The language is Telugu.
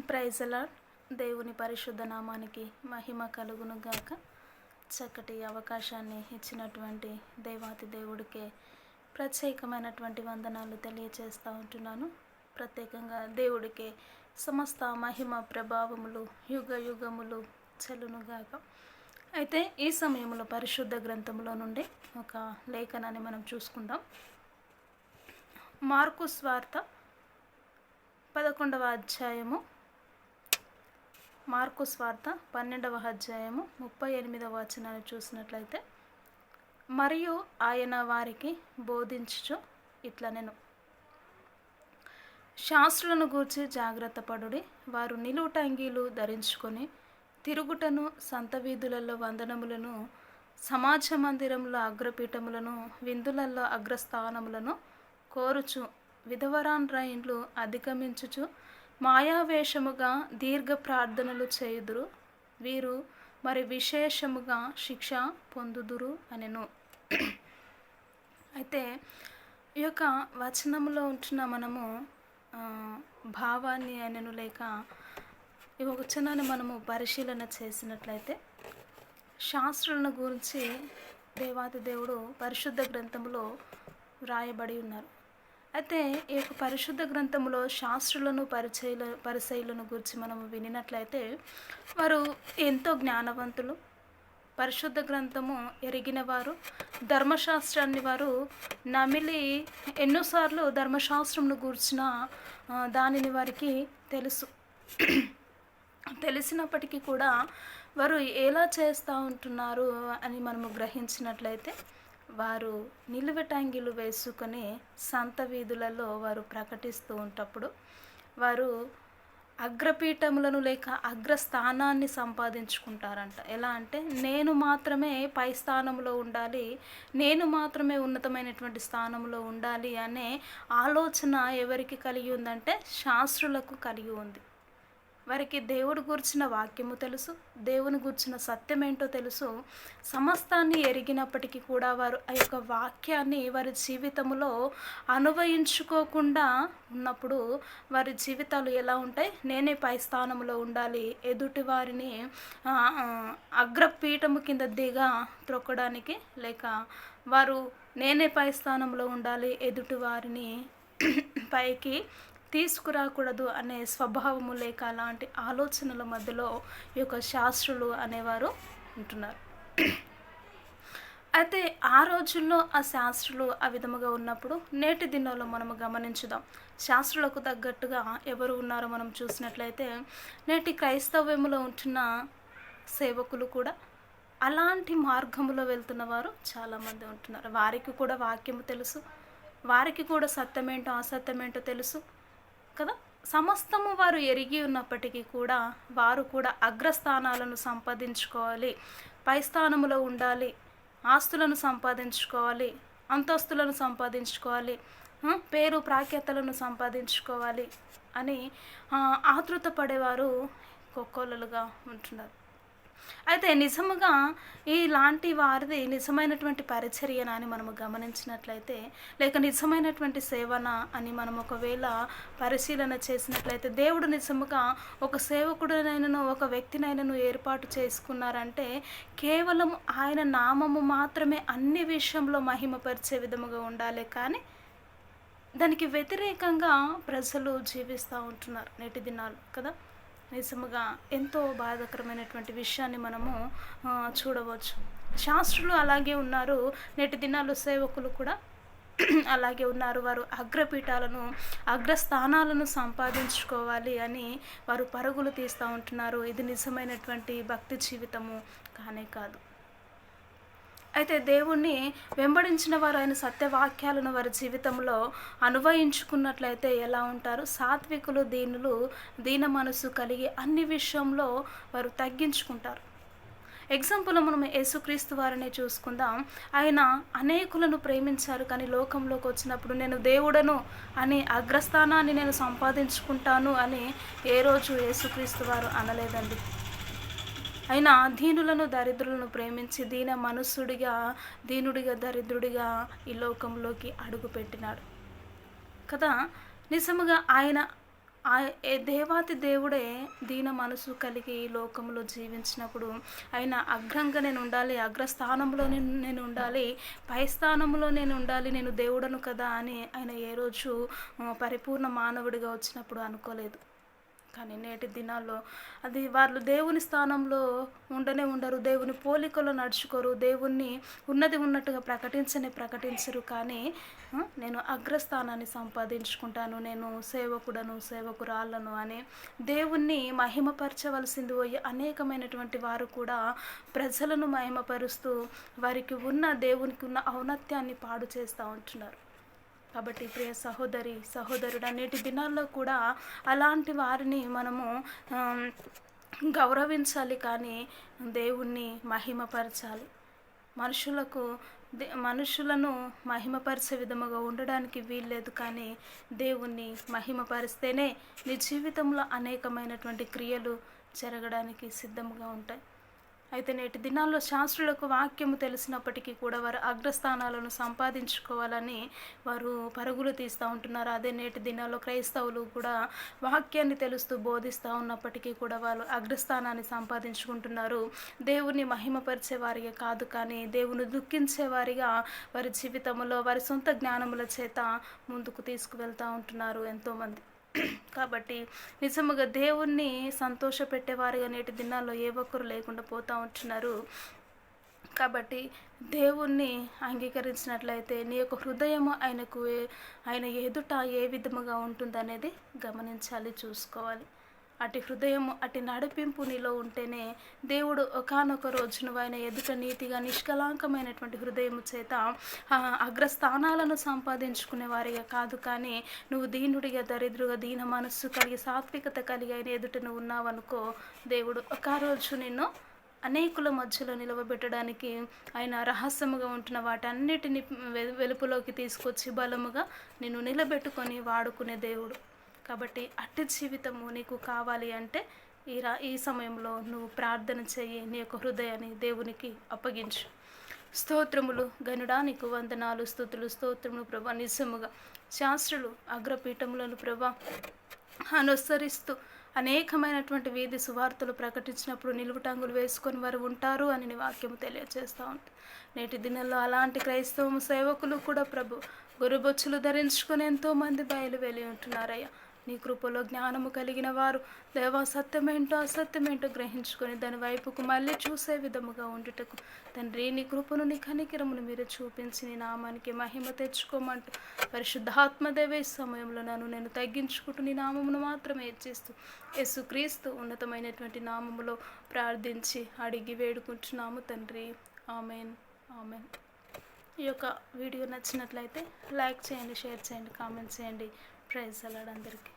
ప్రైజలా దేవుని పరిశుద్ధ నామానికి మహిమ కలుగును గాక. చక్కటి అవకాశాన్ని ఇచ్చినటువంటి దేవాతి దేవుడికే ప్రత్యేకమైనటువంటి వందనాలు తెలియచేస్తూ ఉంటున్నాను. ప్రత్యేకంగా దేవుడికే సమస్త మహిమ ప్రభావములు యుగ యుగములు గాక. అయితే ఈ సమయంలో పరిశుద్ధ గ్రంథంలో నుండి ఒక లేఖనాన్ని మనం చూసుకుందాం. మార్కు స్వార్థ పదకొండవ అధ్యాయము మార్కు స్వార్థ పన్నెండవ అధ్యాయము ముప్పై ఎనిమిదవ వచనాన్ని చూసినట్లయితే మరియు ఆయన వారికి బోధించుచు ఇట్లా నేను శాస్త్రులను గూర్చి జాగ్రత్త పడుడి. వారు నిలువుటంగీలు ధరించుకొని తిరుగుటను సంత వీధులలో వందనములను సమాజ మందిరంలో అగ్రపీఠములను విందులలో అగ్రస్థానములను కోరుచు. విధవరాండ్రాయిన్లు అధిగమించుచు మాయావేషముగా దీర్ఘ ప్రార్థనలు చేయుదురు. వీరు మరి విశేషముగా శిక్ష పొందుదురు అనెను. అయితే ఈ యొక్క వచనంలో ఉంటున్న మనము భావాన్ని అనెను లేక ఈ వచనాన్ని మనము పరిశీలన చేసినట్లయితే శాస్త్రులను గురించి దేవాది దేవుడు పరిశుద్ధ గ్రంథంలో వ్రాయబడి ఉన్నారు. అయితే ఈ యొక్క పరిశుద్ధ గ్రంథంలో శాస్త్రులను పరిచయల పరిచయులను గురించి మనం వినినట్లయితే వారు ఎంతో జ్ఞానవంతులు. పరిశుద్ధ గ్రంథము ఎరిగిన వారు ధర్మశాస్త్రాన్ని వారు నమిలి ఎన్నోసార్లు ధర్మశాస్త్రంను గూర్చిన దానిని వారికి తెలుసు. తెలిసినప్పటికీ కూడా వారు ఎలా చేస్తూ ఉంటున్నారు అని మనము గ్రహించినట్లయితే వారు నిలువటంగిలు వేసుకొని సంత వీధులలో వారు ప్రకటిస్తూ ఉంటప్పుడు వారు అగ్రపీఠములను లేక అగ్రస్థానాన్ని సంపాదించుకుంటారంట. ఎలా అంటే నేను మాత్రమే పై స్థానంలో ఉండాలి నేను మాత్రమే ఉన్నతమైనటువంటి స్థానంలో ఉండాలి అనే ఆలోచన ఎవరికి కలిగి ఉందంటే శాస్త్రులకు కలిగి ఉంది. వారికి దేవుడు గూర్చిన వాక్యము తెలుసు దేవుని గూర్చిన సత్యం ఏంటో తెలుసు. సమస్తాన్ని ఎరిగినప్పటికీ కూడా వారు ఆ యొక్క వాక్యాన్ని వారి జీవితంలో అనుభవించుకోకుండా ఉన్నప్పుడు వారి జీవితాలు ఎలా ఉంటాయి? నేనే పై స్థానంలో ఉండాలి ఎదుటి వారిని అగ్రపీఠము కింద దిగా త్రొక్కడానికి లేక వారు నేనే పై స్థానంలో ఉండాలి ఎదుటి వారిని పైకి తీసుకురాకూడదు అనే స్వభావము లేక అలాంటి ఆలోచనల మధ్యలో ఈ యొక్క శాస్త్రులు అనేవారు ఉంటున్నారు. అయితే ఆ రోజుల్లో ఆ శాస్త్రులు ఆ విధముగా ఉన్నప్పుడు నేటి దినాల్లో మనము గమనించుదాం. శాస్త్రులకు తగ్గట్టుగా ఎవరు ఉన్నారో మనం చూసినట్లయితే నేటి క్రైస్తవ్యములో ఉంటున్న సేవకులు కూడా అలాంటి మార్గంలో వెళ్తున్న వారు చాలామంది ఉంటున్నారు. వారికి కూడా వాక్యము తెలుసు. వారికి కూడా సత్యమేంటో అసత్యమేంటో తెలుసు. కదా? సమస్తము వారు ఎరిగి ఉన్నప్పటికీ కూడా వారు కూడా అగ్రస్థానాలను సంపాదించుకోవాలి. పై స్థానములో ఉండాలి. ఆస్తులను సంపాదించుకోవాలి. అంతస్తులను సంపాదించుకోవాలి. పేరు ప్రాఖ్యాతలను సంపాదించుకోవాలి అని ఆతృత పడేవారు కొక్కోలలుగా ఉంటున్నారు. అయితే నిజముగా ఇలాంటి వారిది నిజమైనటువంటి పరిచర్యన అని మనము గమనించినట్లయితే లేక నిజమైనటువంటి సేవన అని మనం ఒకవేళ పరిశీలన చేసినట్లయితే దేవుడు నిజముగా ఒక సేవకుడినైనను ఒక వ్యక్తినైనను ఏర్పాటు చేసుకున్నారంటే కేవలం ఆయన నామము మాత్రమే అన్ని విషయంలో మహిమపరిచే విధముగా ఉండాలి కానీ దానికి వ్యతిరేకంగా ప్రజలు జీవిస్తూ ఉంటున్నారు నేటి దినాలు కదా? నిజముగా ఎంతో బాధాకరమైనటువంటి విషయాన్ని మనము చూడవచ్చు. శాస్త్రులు అలాగే ఉన్నారు. నేటి దినాలు సేవకులు కూడా అలాగే ఉన్నారు. వారు అగ్రపీఠాలను అగ్రస్థానాలను సంపాదించుకోవాలి అని వారు పరుగులు తీస్తూ ఉంటున్నారు. ఇది నిజమైనటువంటి భక్తి జీవితము కానే కాదు. అయితే దేవుణ్ణి వెంబడించిన వారు ఆయన సత్యవాక్యాలను వారి జీవితంలో అనుభవించుకున్నట్లయితే ఎలా ఉంటారు? సాత్వికులు దీనులు దీన మనసు కలిగి అన్ని విషయంలో వారు తగ్గించుకుంటారు. ఎగ్జాంపుల్ మనం యేసుక్రీస్తు వారిని చూసుకుందాం. ఆయన అనేకులను ప్రేమించారు కానీ లోకంలోకి వచ్చినప్పుడు నేను దేవుడను అని అగ్రస్థానాన్ని నేను సంపాదించుకుంటాను అని ఏ రోజు యేసుక్రీస్తు వారు అనలేదండి. అయినా దీనులను దరిద్రులను ప్రేమించి దీన మనస్సుడిగా దీనుడిగా దరిద్రుడిగా ఈ లోకంలోకి అడుగుపెట్టినాడు. కదా? నిజముగా ఆయన దేవాతి దేవుడే దీన మనసు కలిగి ఈ లోకంలో జీవించినప్పుడు ఆయన అగ్రంగా నేను ఉండాలి అగ్రస్థానంలో నేను ఉండాలి పై స్థానంలో నేను ఉండాలి నేను దేవుడను కదా అని ఆయన ఏ రోజు పరిపూర్ణ మానవుడిగా వచ్చినప్పుడు అనుకోలేదు. కానీ నేటి దినాల్లో అది వాళ్ళు దేవుని స్థానంలో ఉండనే ఉండరు దేవుని పోలికలో నడుచుకోరు దేవుణ్ణి ఉన్నది ఉన్నట్టుగా ప్రకటించని ప్రకటించరు. కానీ నేను అగ్రస్థానాన్ని సంపాదించుకుంటాను నేను సేవకుడను సేవకురాళ్ళను అని దేవుణ్ణి మహిమపరచవలసింది పోయి అనేకమైనటువంటి వారు కూడా ప్రజలను మహిమపరుస్తూ వారికి ఉన్న దేవునికి ఉన్న ఔన్నత్యాన్ని పాడు చేస్తూ ఉంటున్నారు. కాబట్టి ప్రియ సహోదరి సహోదరుడు నేటి దినాల్లో కూడా అలాంటి వారిని మనము గౌరవించాలి కానీ దేవుణ్ణి మహిమపరచాలి. మనుషులకు దే- మనుషులను మహిమపరిచే విధముగా ఉండడానికి వీల్లేదు కానీ దేవుణ్ణి మహిమపరిస్తేనే నీ జీవితంలో అనేకమైనటువంటి క్రియలు జరగడానికి సిద్ధంగా ఉంటాయి. అయితే నేటి దినాల్లో శాస్త్రులకు వాక్యము తెలిసినప్పటికీ కూడా వారు అగ్రస్థానాలను సంపాదించుకోవాలని వారు పరుగులు తీస్తూ ఉంటున్నారు. అదే నేటి దినాల్లో క్రైస్తవులు కూడా వాక్యాన్ని తెలుస్తూ బోధిస్తూ ఉన్నప్పటికీ కూడా వాళ్ళు అగ్రస్థానాన్ని సంపాదించుకుంటున్నారు. దేవుని మహిమపరిచే వారిగా కాదు కానీ దేవుని దుఃఖించే వారిగా వారి జీవితంలో వారి సొంత జ్ఞానముల చేత ముందుకు తీసుకువెళ్తూ ఉంటున్నారు ఎంతోమంది. కాబట్టి నిజముగా దేవుణ్ణి సంతోషపెట్టేవారుగా నేటి దినాల్లో ఏ ఒక్కరు లేకుండా పోతూ ఉంటున్నారు. కాబట్టి దేవుణ్ణి అంగీకరించినట్లయితే నీ యొక్క హృదయము ఆయనకు ఆయన ఎదుట ఏ విధముగా ఉంటుందనేది గమనించాలి చూసుకోవాలి. అటు హృదయం అటు నడిపింపు నీలో ఉంటేనే దేవుడు ఒకానొక రోజు నువ్వు ఆయన ఎదుట నీతిగా నిష్కలాంకమైనటువంటి హృదయం చేత అగ్రస్థానాలను సంపాదించుకునే వారిగా కాదు కానీ నువ్వు దీనుడిగా దరిద్రుగా దీన మనస్సు కలిగి సాత్వికత కలిగి ఆయన ఎదుట నువ్వు ఉన్నావనుకో దేవుడు ఒక రోజు నిన్ను అనేకుల మధ్యలో నిలవబెట్టడానికి ఆయన రహస్యముగా ఉంటున్న వాటన్నిటిని వె- వెలుపులోకి తీసుకొచ్చి బలముగా నిన్ను నిలబెట్టుకొని వాడుకునే దేవుడు. కాబట్టి అట్టి జీవితము నీకు కావాలి అంటే ఈ రా ఈ సమయంలో నువ్వు ప్రార్థన చెయ్యి నీ యొక్క హృదయాన్ని దేవునికి అప్పగించు. స్తోత్రములు గనుడా నీకు వందనాలు స్థుతులు స్తోత్రములు ప్రభా. నిజముగా శాస్త్రులు అగ్రపీఠములను ప్రభా అనుసరిస్తూ అనేకమైనటువంటి వీధి సువార్తలు ప్రకటించినప్పుడు నిలువుటంగులు వేసుకొని వారు ఉంటారు అని వాక్యం వాక్యము తెలియజేస్తూ ఉంటుంది నేటి దినంలో అలాంటి క్రైస్తవ సేవకులు కూడా ప్రభు గురుబొచ్చులు ధరించుకొని ఎంతోమంది బయలు వెళ్ళి ఉంటున్నారయ్యా. నీ కృపలో జ్ఞానము కలిగిన వారు. దేవా సత్యమేంటో అసత్యమేంటో గ్రహించుకొని దాని వైపుకు మళ్ళీ చూసే విధముగా ఉండుటకు. తండ్రి నీ కృపను నీ కనికరమును మీరు చూపించి నీ నామానికి మహిమ తెచ్చుకోమంటూ. పరిశుద్ధాత్మదేవే సమయంలో నన్ను నేను తగ్గించుకుంటూ నీ నామమును మాత్రమే ఇచ్చిస్తూ యేసుక్రీస్తు ఉన్నతమైనటువంటి నామములో ప్రార్థించి అడిగి వేడుకుంటున్నాము తండ్రి. ఆమెన్. ఆమెన్. ఈ యొక్క వీడియో నచ్చినట్లయితే లైక్ చేయండి షేర్ చేయండి కామెంట్ చేయండి. ప్రైజ్ అలాడ్ అందరికీ.